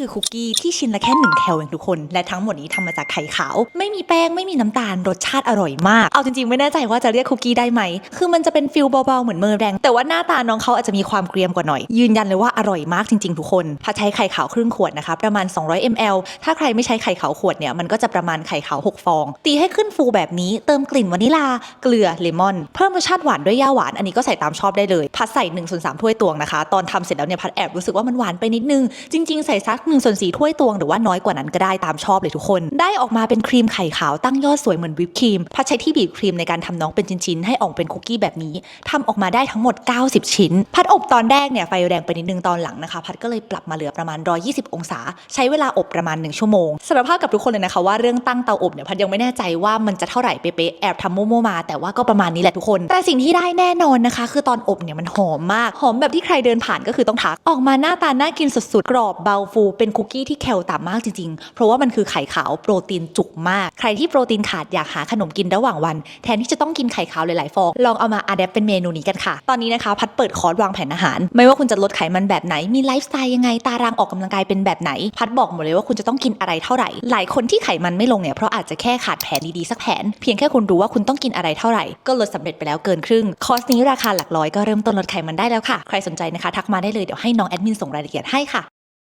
คือคุกกี้ที่ชิ้นละแค่หนึ่งแคลเองทุกคน และทั้งหมดนี้ทำมาจากไข่ขาว ไม่มีแป้งไม่มีน้ำตาลรสชาติอร่อยมาก เอาจริงๆ ไม่แน่ใจว่าจะเรียกคุกกี้ได้ไหม คือมันจะเป็นฟิลเบาๆเหมือนเมอร์แรง แต่ว่าหน้าตาน้องเขาอาจจะมีความเกรียมกว่าหน่อย ยืนยันเลยว่าอร่อยมากจริงๆ ทุกคนพัดใช้ไข่ขาวครึ่งขวดนะคะประมาณ 200 ml ถ้าใครไม่ใช้ไข่ขาวขวดเนี่ยมันก็จะประมาณไข่ขาว 6 ฟอง ตีให้ขึ้นฟูแบบนี้เติมกลิ่นวานิลาเกลือเลมอน เพิ่มรสชาติหวานด้วยย่าหวานอันนี้ก็ใส่ตามชอบได้เลยพัดใส่1นส่วนสถ้วยตวงนะคะ ตอนทำเสร็จแล้วเนี่ยพัดแอบรู้สึกว่ามันหวานไปนิดนึงจริงๆใส่สัก1นส่วนสถ้วยตวงหรือว่าน้อยกว่านั้นก็ได้ตามชอบเลยทุกคน ได้ออกมาเป็นครีมไข่ขาวตั้งยอดสวยเหมือนวิปครีมพัดใช้ที่บีบครีมในการทำน้องเป็นชิ้นๆให้ออกเป็นคุกกี้แบบนี้ทำออกมาได้ทั้งหมด 90 ชิ้น พัดอบตอนแรกเนี่ยไฟแรงไปนิดนึงตอนหลังนะคะ พัดก็เลยปรับมาเหลือประมาณ 120 องศา ใช้เวลาอบประมาณ 1 ชั่วโมงสารภาพกับทุกคนเลยนะคะว่าเรื่องตั้งเตาอบเนี่ยพัดยังไม่แน่ใจว่ามันจะเท่าไหร่เป๊ะๆแอบทำมั่วๆมา แต่ว่าก็ประมาณนี้แหละทุกคน แต่สิ่งที่ได้แน่นอนนะคะ คือตอนอบเนี่ยมันหอมมากหอมแบบที่ใครเดินผ่านก็คือต้องทักออกมาหน้าตาน่ากินสุดๆกรอบเบาฟูเป็นคุกกี้ที่แคลต่ำมากจริงๆ เพราะว่ามันคือไข่ขาวโปรตีนจุกมาก ใครที่โปรตีนขาดอยากหาขนมกินระหว่างวัน แทนที่จะต้องกินไข่ขาวหลายๆฟองลองเอามาอัดแอปเป็นเมนูนี้กันค่ะ ตอนนี้นะคะพัดเปิดคอร์สวางแผนอาหาร ไม่ว่าคุณจะลดไขมันแบบไหนมีไลฟ์สไตล์ยังไงตารางออกกำลังกายเป็นแบบไหน พัดบอกหมดเลยว่าคุณจะต้องกินอะไรเท่าไหร่ หลายคนที่ไขมันไม่ลงเนี่ยเพราะอาจจะแค่ขาดแผนดีๆสักแผน เพียงแค่คุณรู้ว่าคุณต้องกินอะไรเท่าไหร่ ก็ลดสำเร็จไปแล้วเกินครึ่งคอร์สนี้ราคาหลักร้อยก็เริ่มต้นลดไขมันได้แล้วค่ะ ใครสนใจนะคะ ทักมาได้เลยเดี๋ยวให้น้องแอดมินส่งรายละเอียดให้ค่ะ